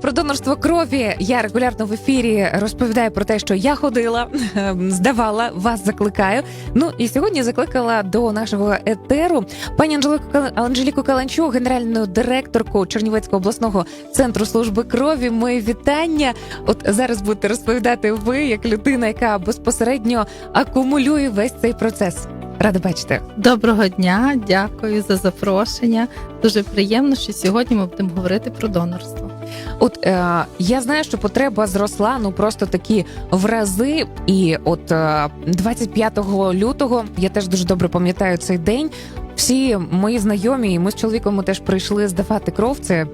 про донорство крові. Я регулярно в ефірі розповідаю про те, що я ходила, ем, здавала, вас закликаю. Ну і сьогодні закликала до нашого етеру пані Анжелику Анжеліку Каланчу, генеральну директорку Чернівецького обласного центру служби крові. Мої вітання. От зараз будете розповідати ви, як людина, яка безпосередньо акумулює весь цей процес. Рада бачити. Доброго дня, дякую за запрошення. Дуже приємно, що сьогодні ми будемо говорити про донорство. От е, я знаю, що потреба зросла ну просто такі в рази. І от е, 25 лютого я теж дуже добре пам'ятаю цей день. Всі мої знайомі, і ми з чоловіком ми теж прийшли здавати кров. Це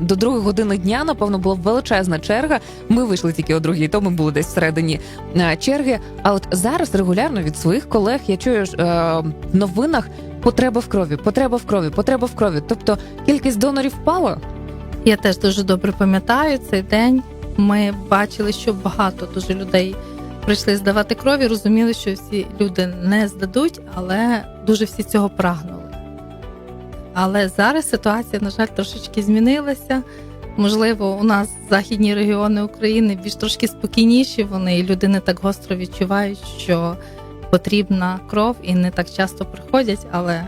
до другої години дня. Напевно, була величезна черга. Ми вийшли тільки о другій, то ми були десь всередині е, черги. А от зараз регулярно від своїх колег я чую е, в новинах потреба в крові, потреба в крові, потреба в крові. Тобто кількість донорів впала. Я теж дуже добре пам'ятаю цей день. Ми бачили, що багато дуже людей прийшли здавати крові, розуміли, що всі люди не здадуть, але дуже всі цього прагнули. Але зараз ситуація, на жаль, трошечки змінилася. Можливо, у нас західні регіони України більш трошки спокійніші. Вони і люди не так гостро відчувають, що потрібна кров і не так часто приходять, але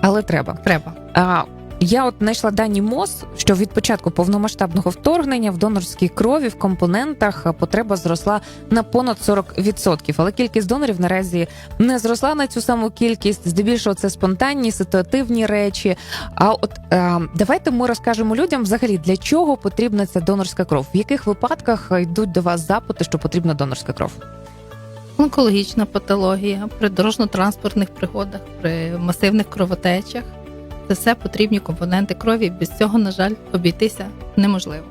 Але треба. треба. А я от знайшла дані МОЗ, що від початку повномасштабного вторгнення в донорській крові в компонентах потреба зросла на понад 40%. Але кількість донорів наразі не зросла на цю саму кількість. Здебільшого це спонтанні, ситуативні речі. А от е, давайте ми розкажемо людям взагалі для чого потрібна ця донорська кров, в яких випадках е, йдуть до вас запити, що потрібна донорська кров. онкологічна патологія, при дорожньо-транспортних пригодах, при масивних кровотечах. Це все потрібні компоненти крові. Без цього, на жаль, обійтися неможливо.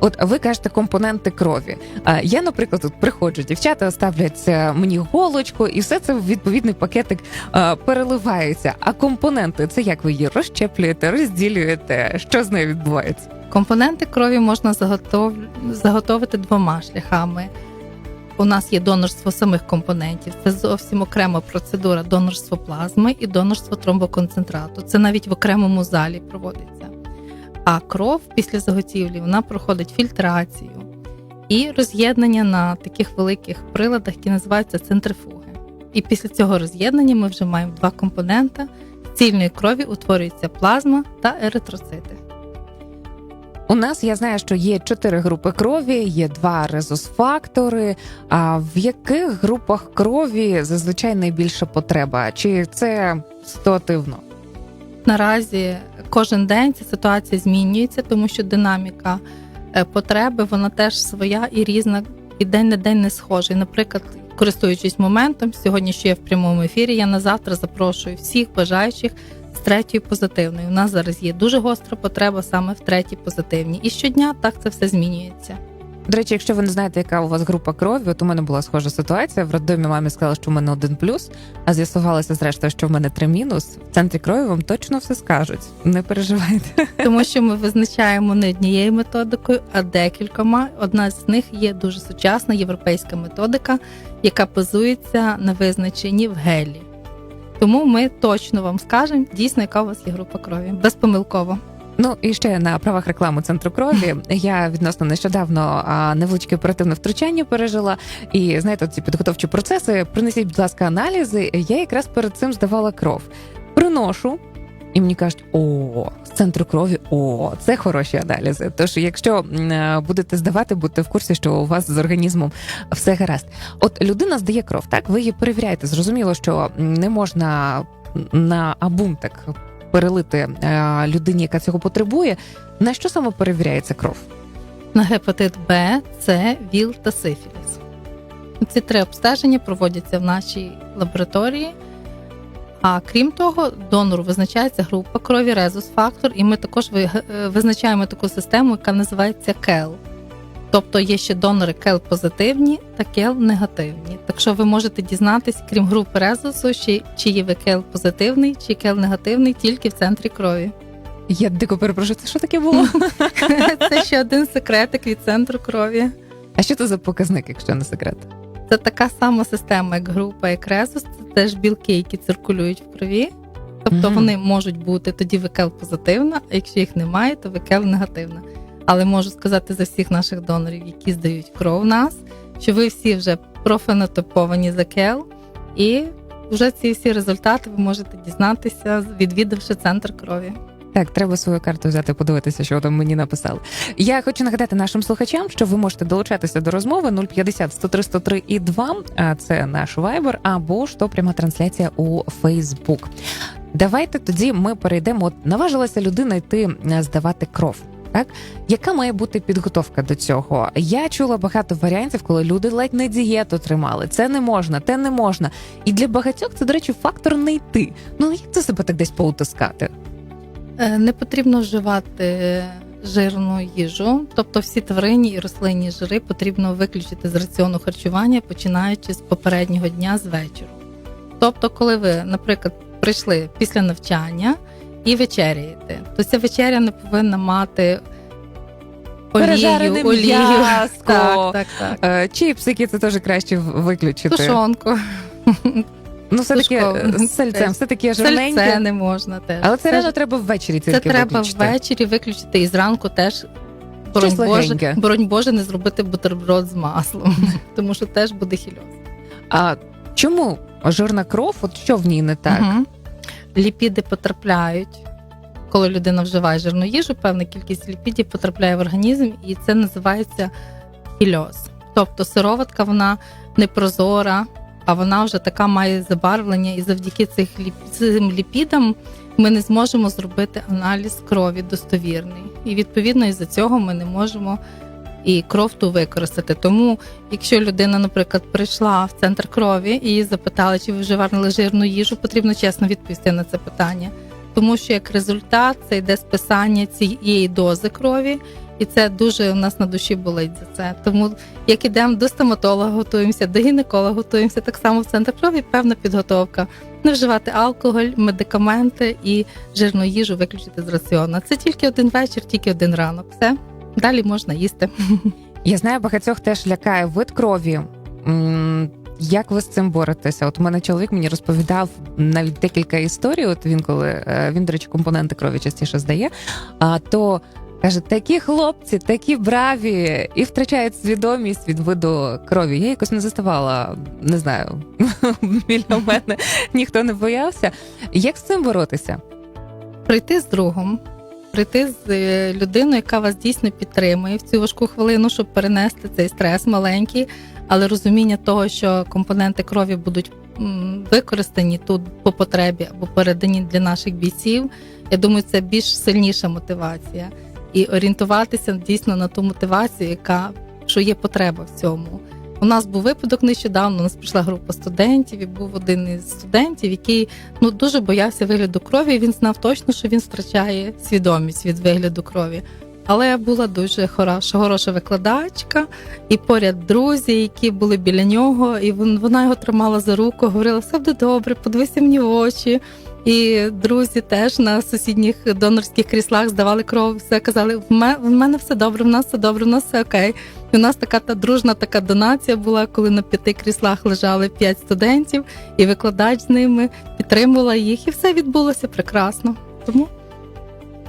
От ви кажете компоненти крові. А я, наприклад, тут приходжу, дівчата ставлять е, мені голочку, і все це в відповідний пакетик переливається. А компоненти це як ви її розщеплюєте, розділюєте? Що з нею відбувається? Компоненти крові можна заготов... заготовити двома шляхами. У нас є донорство самих компонентів. Це зовсім окрема процедура донорство плазми і донорство тромбоконцентрату. Це навіть в окремому залі проводиться. А кров після заготівлі вона проходить фільтрацію і роз'єднання на таких великих приладах, які називаються центрифуги. І після цього роз'єднання ми вже маємо два компонента. З цільної крові утворюється плазма та еритроцити. У нас я знаю, що є чотири групи крові, є два резус-фактори. А в яких групах крові зазвичай найбільша потреба? Чи це ситуативно? Наразі кожен день ця ситуація змінюється, тому що динаміка е, потреби вона теж своя і різна, і день на день не схожий. Наприклад, користуючись моментом, сьогодні що я в прямому ефірі, я на завтра запрошую всіх бажаючих з третьої позитивної. У нас зараз є дуже гостра потреба саме в третій позитивній. І щодня так це все змінюється. До речі, якщо ви не знаєте, яка у вас група крові, от у мене була схожа ситуація. В роддомі мамі сказали, що в мене один плюс, а з'ясувалося зрештою, що в мене три мінус. В центрі крові вам точно все скажуть. Не переживайте. тому що ми визначаємо не однією методикою, а декількома. Одна з них є дуже сучасна європейська методика, яка базується на визначенні в гелі. Тому ми точно вам скажемо дійсно, яка у вас є група крові. Безпомилково. Ну і ще на правах реклами центру крові. Я відносно нещодавно невеличке оперативне втручання пережила. І знаєте, ці підготовчі процеси. Принесіть, будь ласка, аналізи. Я якраз перед цим здавала кров. Приношу. І мені кажуть, о, з центру крові, о, це хороші аналізи. Тож, якщо е, будете здавати, будьте в курсі, що у вас з організмом все гаразд. От людина здає кров, так ви її перевіряєте. Зрозуміло, що не можна на абум так перелити е, людині, яка цього потребує. На що саме перевіряється кров? На гепатит Б, С, ВІЛ та сифіліс. Ці три обстеження проводяться в нашій лабораторії. А крім того, донору визначається група крові, резус-фактор, і ми також е, визначаємо таку систему, яка називається КЕЛ. Тобто є ще донори КЕЛ позитивні та КЕЛ негативні. Так що ви можете дізнатись, крім групи резусу, чи, чи є ви КЕЛ позитивний, чи КЕЛ негативний тільки в центрі крові. Я дико перепрошую, це що таке було? Це ще один секретик від центру крові. А що це за показник, якщо не секрет? Це така сама система, як група, як резус. Це теж білки, які циркулюють в крові. Тобто вони можуть бути тоді ВКЛ позитивна, а якщо їх немає, то ВКЛ негативна. Але можу сказати за всіх наших донорів, які здають кров нас, що ви всі вже профенотиповані за КЕЛ, і вже ці всі результати ви можете дізнатися, відвідавши центр крові. Так, треба свою карту взяти, подивитися, що там мені написали. Я хочу нагадати нашим слухачам, що ви можете долучатися до розмови 050 103 103 і 2, а це наш вайбер, або ж то пряма трансляція у Фейсбук. Давайте тоді ми перейдемо. От наважилася людина йти е, здавати кров. Так, яка має бути підготовка до цього? Я чула багато варіантів, коли люди ледь не дієту тримали. Це не можна, те не можна. І для багатьох це, до речі, фактор не йти. Ну як це себе так десь поутискати? Е, Не потрібно вживати жирну їжу, тобто всі тваринні і рослинні жири потрібно виключити з раціону харчування, починаючи з попереднього дня з вечора. Тобто, коли ви, наприклад, прийшли після навчання і вечеряєте, то ця вечеря не повинна мати олію, Пережарене олію. м'яско. Так, так, так. Е, Чіпсики це теж краще виключити. Тушонку, Ну, все таки тушкову. сальцем, все таки жирненьке. сальце не можна теж. Але це Все реально ж- треба ввечері тільки Це треба виключити. ввечері виключити і зранку теж. Боронь Щось Боже, боронь Боже, не зробити бутерброд з маслом, тому що теж буде хільоз. А чому жирна кров? От що в ній не так? Мгм. Ліпіди потрапляють. Коли людина вживає жирну їжу, певна кількість ліпідів потрапляє в організм, і це називається хільоз. Тобто сироватка вона не прозора, а вона вже така має забарвлення, і завдяки цих цим ліпідам ми не зможемо зробити аналіз крові достовірний. І відповідно із-за цього ми не можемо і кров ту використати. Тому, якщо людина, наприклад, прийшла в центр крові і її запитали, чи ви вживали жирну їжу, потрібно чесно відповісти на це питання. Тому що як результат це йде списання цієї дози крові, і це дуже у нас на душі болить за це. Тому як ідемо до стоматолога, готуємося, до гінеколога готуємося, так само в центр крові певна підготовка. Не вживати алкоголь, медикаменти і жирну їжу виключити з раціону. Це тільки один вечір, тільки один ранок. Все далі можна їсти. Я знаю, багатьох теж лякає вид крові. Як ви з цим боретеся? От у мене чоловік мені розповідав навіть декілька історій. От він коли е, він, до речі, компоненти крові частіше здає. А то каже, такі хлопці, такі браві, і втрачають свідомість від виду крові. Я якось не заставала, не знаю, біля мене ніхто не боявся. Як з цим боротися? прийти з другом, прийти з е, людиною, яка вас дійсно підтримує в цю важку хвилину, щоб перенести цей стрес маленький, але розуміння того, що компоненти крові будуть використані тут по потребі або передані для наших бійців. Я думаю, це більш сильніша мотивація. І орієнтуватися дійсно на ту мотивацію, яка що є потреба в цьому. У нас був випадок нещодавно. У нас прийшла група студентів, і був один із студентів, який ну дуже боявся вигляду крові. Він знав точно, що він втрачає свідомість від вигляду крові. Але була дуже хороша, хороша викладачка, і поряд друзі, які були біля нього, і вона його тримала за руку, говорила: все буде добре, подивися мені в очі. І друзі теж на сусідніх донорських кріслах здавали кров, все казали: в мене, все добре, в нас все добре, в нас все окей. І у нас така та дружна така донація була, коли на п'яти кріслах лежали п'ять студентів, і викладач з ними підтримувала їх, і все відбулося прекрасно. Тому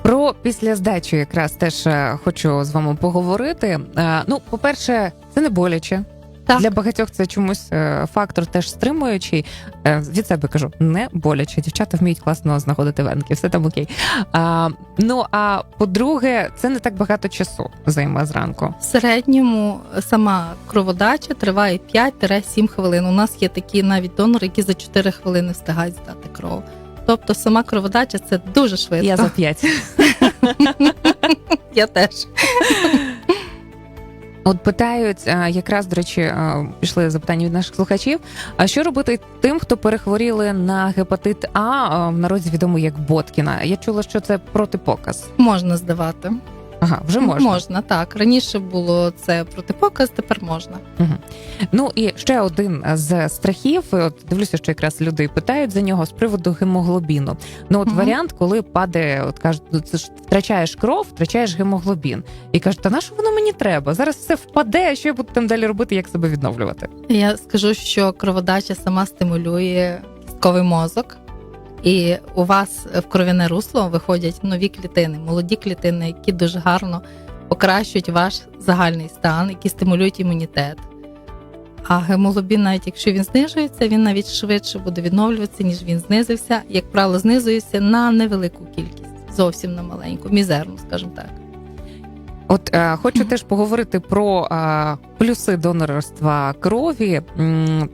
Про після здачі якраз теж е, хочу з вами поговорити. Е, Ну, по-перше, це не боляче. Так. Для багатьох це чомусь е, фактор теж стримуючий. Е, Від себе кажу, не боляче. Дівчата вміють класно знаходити венки, все там окей. А, ну а по-друге, це не так багато часу займе зранку. в середньому сама кроводача триває 5-7 хвилин. У нас є такі навіть донори, які за 4 хвилини встигають здати кров. Тобто сама кроводача це дуже швидко. Я за п'ять. Я теж. От питають е, якраз до речі, е, пішли запитання від наших слухачів. А що робити тим, хто перехворіли на гепатит А е, в народі відомий як Боткіна? Я чула, що це протипоказ. Можна здавати. Ага, вже можна. Можна, так. Раніше було це протипоказ, тепер можна. Ну і ще один з страхів. От дивлюся, що якраз люди питають за нього з приводу гемоглобіну. Ну от Мгм. варіант, коли падає, от кажуть, ну це ж втрачаєш кров, втрачаєш гемоглобін. І кажуть, та на що воно мені треба? Зараз все впаде. Що я буду там далі робити? Як себе відновлювати? Я скажу, що кроводача сама стимулює кістковий мозок, і у вас в кров'яне русло виходять нові клітини, молоді клітини, які дуже гарно покращують ваш загальний стан, які стимулюють імунітет. А гемоглобін, навіть якщо він знижується, він навіть швидше буде відновлюватися, ніж він знизився. Як правило, знизується на невелику кількість, зовсім на маленьку, мізерну, скажімо так. От е, хочу теж поговорити про е, плюси донорства крові.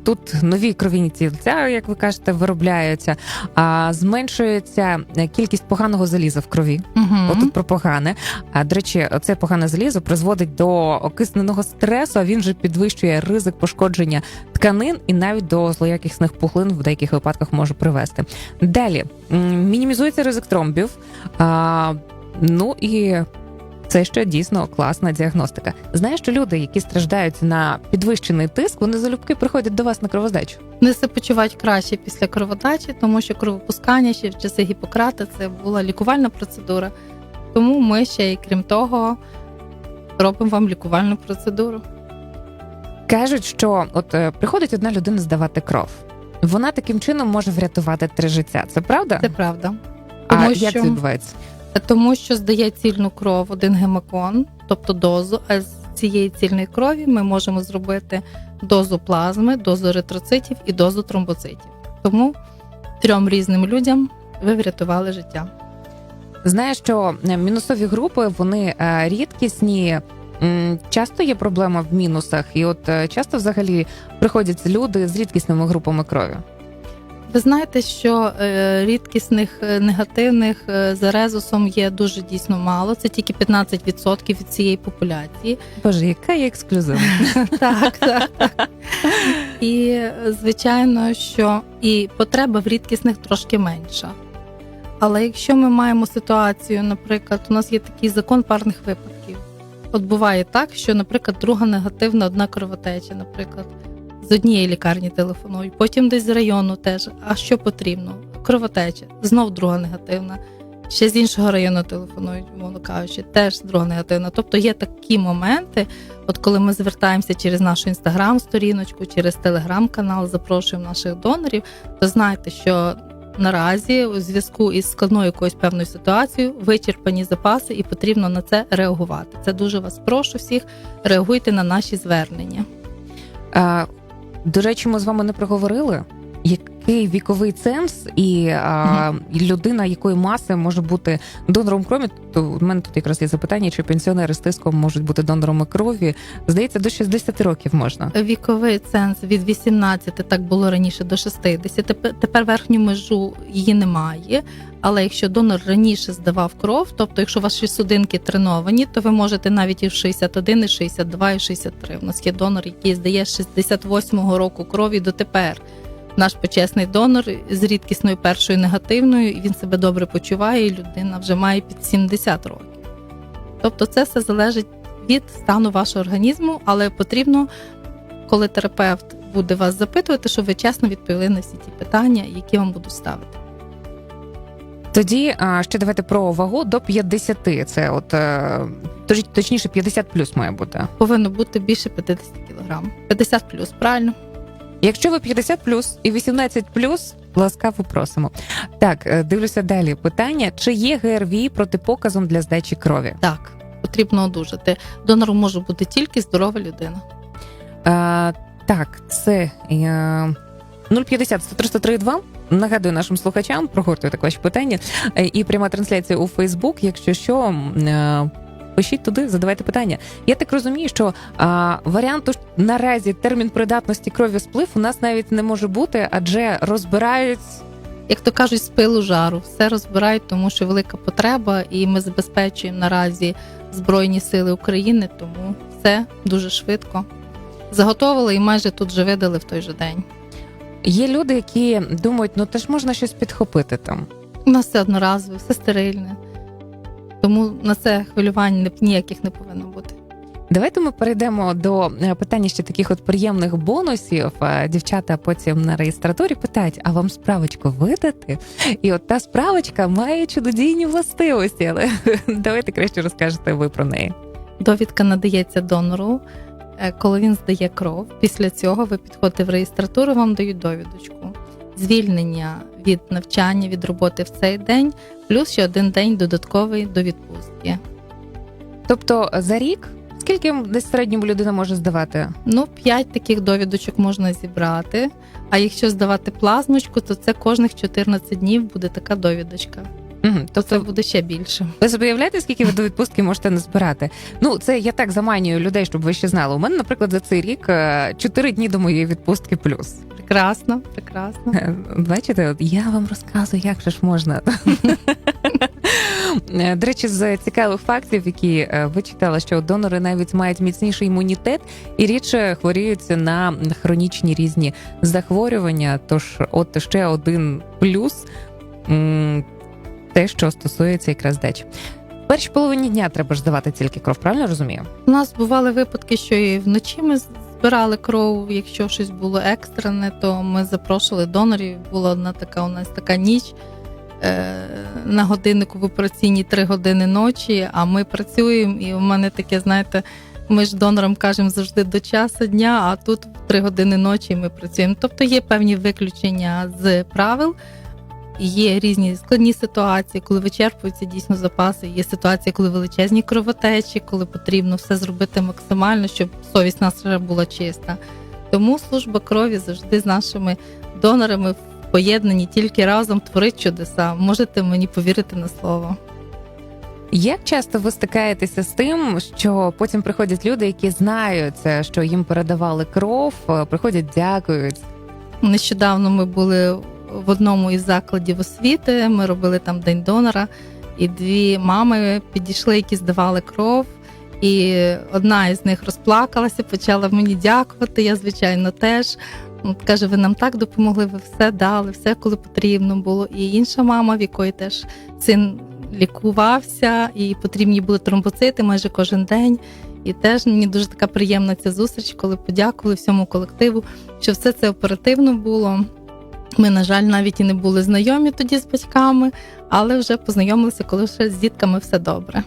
Тут нові кров'яні тільця, як ви кажете, виробляються, а зменшується е, кількість поганого заліза в крові. Угу. Отут про погане. А до речі, це погане залізо призводить до окисненого стресу. А він же підвищує ризик пошкодження тканин і навіть до злоякісних пухлин в деяких випадках може привести. Далі мінімізується ризик тромбів. А, ну і це ще дійсно класна діагностика. Знаєш, що люди, які страждають на підвищений тиск, вони залюбки приходять до вас на кровоздачу. Вони себе почувають краще після кроводачі, тому що кровопускання ще в часи Гіппократа це була лікувальна процедура. Тому ми ще й крім того робимо вам лікувальну процедуру. Кажуть, що от е, приходить одна людина здавати кров. Вона таким чином може врятувати три життя. Це правда? Це правда. а тому як це відбувається? Тому що здає цільну кров один гемакон, тобто дозу. А з цієї цільної крові ми можемо зробити дозу плазми, дозу еритроцитів і дозу тромбоцитів. Тому трьом різним людям ви врятували життя. Знаю, що е, мінусові групи вони е, рідкісні. Часто є проблема в мінусах, і от е, часто взагалі приходять люди з рідкісними групами крові. Ви знаєте, що е, рідкісних е, негативних е, за резусом є дуже дійсно мало. Це тільки 15% від цієї популяції. Боже, яка є ексклюзив? так, так. І звичайно, що і потреба в рідкісних трошки менша. Але якщо ми маємо ситуацію, наприклад, у нас є такий закон парних випадків. От буває так, що, наприклад, друга негативна одна кровотеча, наприклад, з однієї лікарні телефонують, потім десь з району теж. А що потрібно? Кровотеча, знов друга негативна. Ще з іншого району телефонують, мовно кажучи, теж друга негативна. Тобто є такі моменти, От коли ми звертаємося через нашу інстаграм-сторіночку, через телеграм-канал, запрошуємо наших донорів, то знайте, що наразі у зв'язку із складною якоюсь певною ситуацією вичерпані запаси, і потрібно на це реагувати. Це дуже вас прошу всіх. Реагуйте на наші звернення. До речі, ми з вами не проговорили, який віковий ценз і а, людина якої маси може бути донором крові. То у мене тут якраз є запитання, чи пенсіонери з тиском можуть бути донорами крові. Здається, до 60 років можна. Віковий ценз від 18, так було раніше до 60. Тепер- Тепер верхню межу її немає. Але якщо донор раніше здавав кров, тобто якщо ваші судинки треновані, то ви можете навіть і в 61, і 62, і 63. У нас є донор, який здає з 68-го року крові дотепер. Наш почесний донор з рідкісною першою негативною, і він себе добре почуває, і людина вже має під 70 років. Тобто, це все залежить від стану вашого організму, але потрібно, коли терапевт буде вас запитувати, щоб ви чесно відповіли на всі ті питання, які вам будуть ставити. Тоді ще давайте про вагу до 50. Це от е, точніше 50 плюс має бути. Повинно бути більше 50 кг. 50 плюс, правильно? Якщо ви 50 плюс і 18 плюс, ласкаво просимо. Так, е, дивлюся далі. Питання: чи є ГРВІ протипоказом для здачі крові? Так, потрібно одужати. Донором може бути тільки здорова людина. Е, так, це е, 050 103 2 Нагадую нашим слухачам, прогортуйте ваші питання. Е, І пряма трансляція у Фейсбук. Якщо що, е, пишіть туди, задавайте питання. Я так розумію, що а, варіанту наразі термін придатності крові сплив у нас навіть не може бути, адже розбирають Як то кажуть, з пилу жару, все розбирають, тому що велика потреба, і ми забезпечуємо наразі Збройні Сили України, тому все дуже швидко. Заготовили і майже тут же видали в той же день. Є люди, які думають, ну теж можна щось підхопити там. У нас все одноразове, все стерильне. Тому на це хвилювань ніяких не повинно бути. Давайте ми перейдемо до е, питання ще таких от приємних бонусів. Е, Дівчата потім на реєстратурі питають: а вам справочку видати? І от та справочка має чудодійні властивості, але давайте краще розкажете ви про неї. Довідка надається донору, е, коли він здає кров. Після цього ви підходите в реєстратуру, вам дають довідочку. Звільнення від навчання, від роботи в цей день, плюс ще один день додатковий до відпустки. Тобто за рік скільки десь середньому людина може здавати? Ну, 5 таких довідочок можна зібрати. А якщо здавати плазмочку, то це кожних 14 днів буде така довідочка. Угу. То це Тобто буде ще більше. ви собі уявляєте, скільки ви до відпустки можете назбирати? Ну, це я так заманюю людей, щоб ви ще знали. У мене, наприклад, за цей рік 4 дні до моєї відпустки плюс. Прекрасно, прекрасно. Е, Бачите, от я вам розказую, як же ж можна. Е, До речі, з цікавих фактів, які е, ви читали, що донори навіть мають міцніший імунітет і рідше хворіються на хронічні різні захворювання. Тож, от ще один плюс те, що стосується якраз дач. В першій половині дня треба ж здавати тільки кров, правильно розумію? У нас бували випадки, що і вночі ми збирали кров. Якщо щось було екстрене, то ми запрошували донорів. Була одна така у нас така ніч. е, На годиннику в операційній 3 години ночі, а ми працюємо, і у мене таке, знаєте, ми ж донорам кажемо завжди до часу дня, а тут 3 години ночі ми працюємо. Тобто є певні виключення з правил. Є різні складні ситуації, коли вичерпуються дійсно запаси. Є ситуації, коли величезні кровотечі, коли потрібно все зробити максимально, щоб совість наша була чиста. Тому служба крові завжди з нашими донорами в поєднанні тільки разом творить чудеса. Можете мені повірити на слово. Як часто ви стикаєтеся з тим, що потім приходять люди, які знають, е, що їм передавали кров, е, приходять, дякують. Нещодавно ми були в одному із закладів освіти. Ми робили там день донора, і дві мами підійшли, які здавали кров. І одна із них розплакалася, почала мені дякувати. Я, звичайно, теж. Каже, ви нам так допомогли, ви все дали, все коли потрібно було. І інша мама, в якої теж син лікувався, і потрібні були тромбоцити майже кожен день. І теж мені дуже така приємна ця зустріч, коли подякували всьому колективу, що все це оперативно було. Ми, на жаль, навіть і не були знайомі тоді з батьками, але вже познайомилися, коли вже з дітками все добре.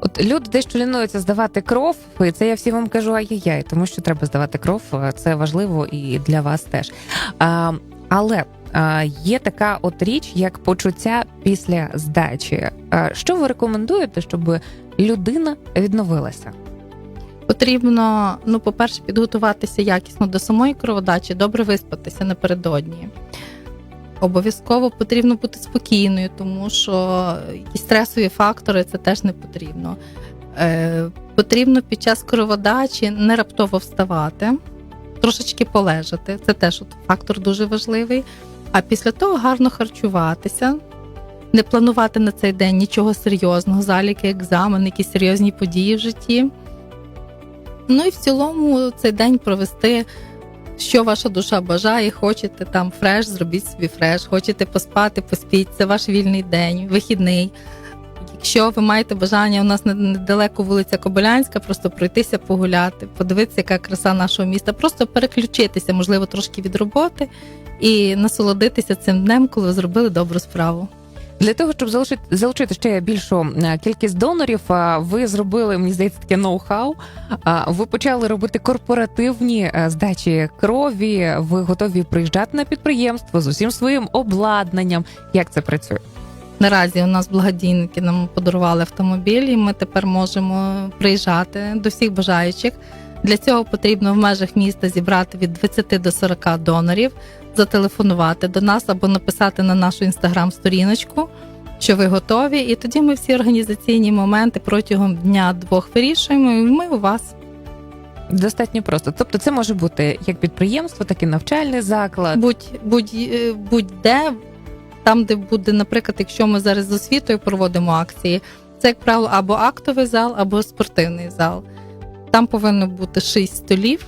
От люди дещо лінуються здавати кров, і це я всім вам кажу ай-яй-яй, тому що треба здавати кров. е, Це важливо і для вас теж. А, але а, є така от річ, як почуття після здачі. А, що ви рекомендуєте, щоб людина відновилася? Потрібно, ну, по-перше, підготуватися якісно до самої кроводачі, добре виспатися напередодні. Обов'язково потрібно бути спокійною, тому що якісь стресові фактори це теж не потрібно. Е, потрібно під час кроводачі не раптово вставати, трошечки полежати. Це теж от фактор дуже важливий. А після того гарно харчуватися, не планувати на цей день нічого серйозного, заліки, екзамен, якісь серйозні події в житті. Ну і в цілому цей день провести, що ваша душа бажає. Хочете там фреш, зробіть собі фреш, хочете поспати, поспіть. Це ваш вільний день, вихідний. Якщо ви маєте бажання, у нас недалеко вулиця Кобилянська, просто пройтися погуляти, подивитися, яка краса нашого міста, просто переключитися, можливо, трошки від роботи і насолодитися цим днем, коли ви зробили добру справу. Для того щоб залучити залучити ще більшу е, кількість донорів, ви зробили мені здається таке ноу-хау. Ви почали робити корпоративні е, здачі крові. Ви готові приїжджати на підприємство з усім своїм обладнанням. Як це працює? Наразі у нас благодійники нам подарували автомобіль, і ми тепер можемо приїжджати до всіх бажаючих. Для цього потрібно в межах міста зібрати від 20 до 40 донорів, зателефонувати до нас або написати на нашу інстаграм-сторіночку, що ви готові. І тоді ми всі організаційні моменти протягом дня-двох вирішуємо. І ми у вас. Достатньо просто. Тобто, це може бути як підприємство, так і навчальний заклад. Будь, будь, е, будь-де, там, де буде, наприклад, якщо ми зараз з освітою проводимо акції, це, як правило, або актовий зал, або спортивний зал. Там повинно бути 6 столів,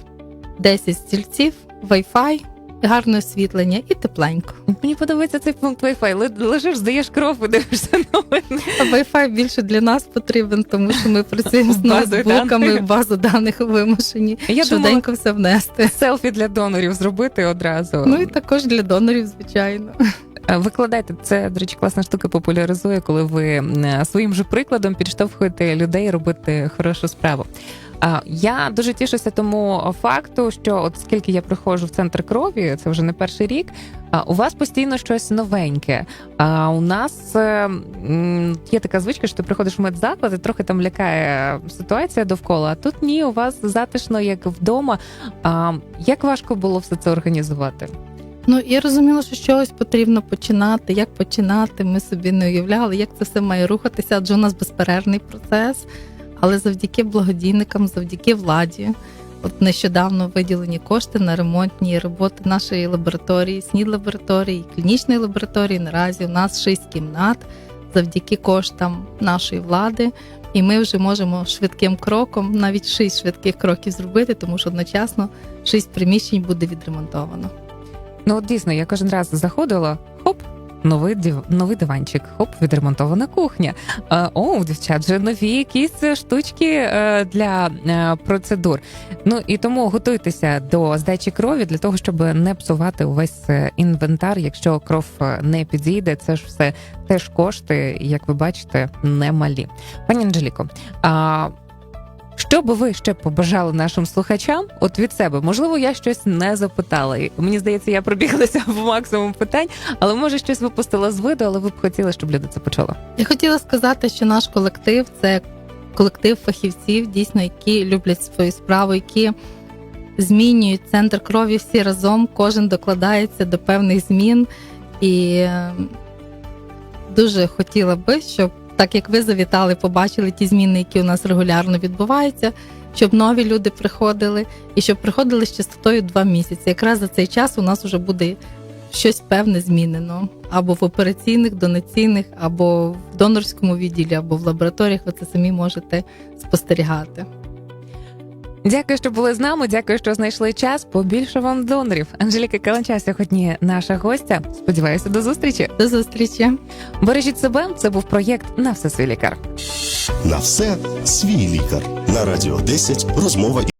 10 стільців, Wi-Fi, гарне освітлення і тепленько. Мені подобається цей пункт Wi-Fi. Лежиш, здаєш кров і дивишся новини. А Wi-Fi більше для нас потрібен, тому що ми працюємо з ноутбуками, базу даних вимушені. Я швиденько все внести. Селфі для донорів зробити одразу. Ну і також для донорів, звичайно. Е, Викладайте це, до речі, класна штука популяризує, коли ви своїм же прикладом підштовхуєте людей робити хорошу справу. А, Я дуже тішуся тому факту, що от скільки я приходжу в центр крові, це вже не перший рік. А у вас постійно щось новеньке. А у нас е, є така звичка, що ти приходиш в медзаклад і трохи там лякає ситуація довкола. А тут ні, у вас затишно, як вдома. А як важко було все це організувати? Ну я розуміла, що щось потрібно починати. Як починати? Ми собі не уявляли, як це все має рухатися, адже у нас безперервний процес. Але завдяки благодійникам, завдяки владі, от нещодавно виділені кошти на ремонтні роботи нашої лабораторії, снід лабораторії, клінічної лабораторії. Наразі у нас шість кімнат завдяки коштам нашої влади. І ми вже можемо швидким кроком, навіть шість швидких кроків зробити, тому що одночасно шість приміщень буде відремонтовано. Ну от дійсно, я кожен раз заходила, хоп. Новий див... новий диванчик, хоп, відремонтована кухня. Е, О, дівчат вже нові якісь штучки е, для е, процедур. Ну і тому готуйтеся до здачі крові для того, щоб не псувати увесь інвентар. Якщо кров не підійде, це ж все теж кошти, як ви бачите, немалі. Пані Анжеліко, що би ви ще побажали нашим слухачам? От від себе, можливо, я щось не запитала. Мені здається, я пробіглася в максимум питань, але може щось випустила з виду, але ви б хотіли, щоб люди це почули. Я хотіла сказати, що наш колектив це колектив фахівців, дійсно, які люблять свою справу, які змінюють центр крові всі разом. Кожен докладається до певних змін. І е, дуже хотіла би, щоб так як ви завітали, побачили ті зміни, які у нас регулярно відбуваються, щоб нові люди приходили і щоб приходили з частотою два місяці. Якраз за цей час у нас вже буде щось певне змінено або в операційних, донаційних, або в донорському відділі, або в лабораторіях. Ви це самі можете спостерігати. Дякую, що були з нами. Дякую, що знайшли час. Побільше вам донорів. Анжеліка Каланча сьогодні наша гостя. Сподіваюся, до зустрічі. До зустрічі! Бережіть себе. Це був проєкт на все свій лікар. На все свій лікар. На радіо 10 розмова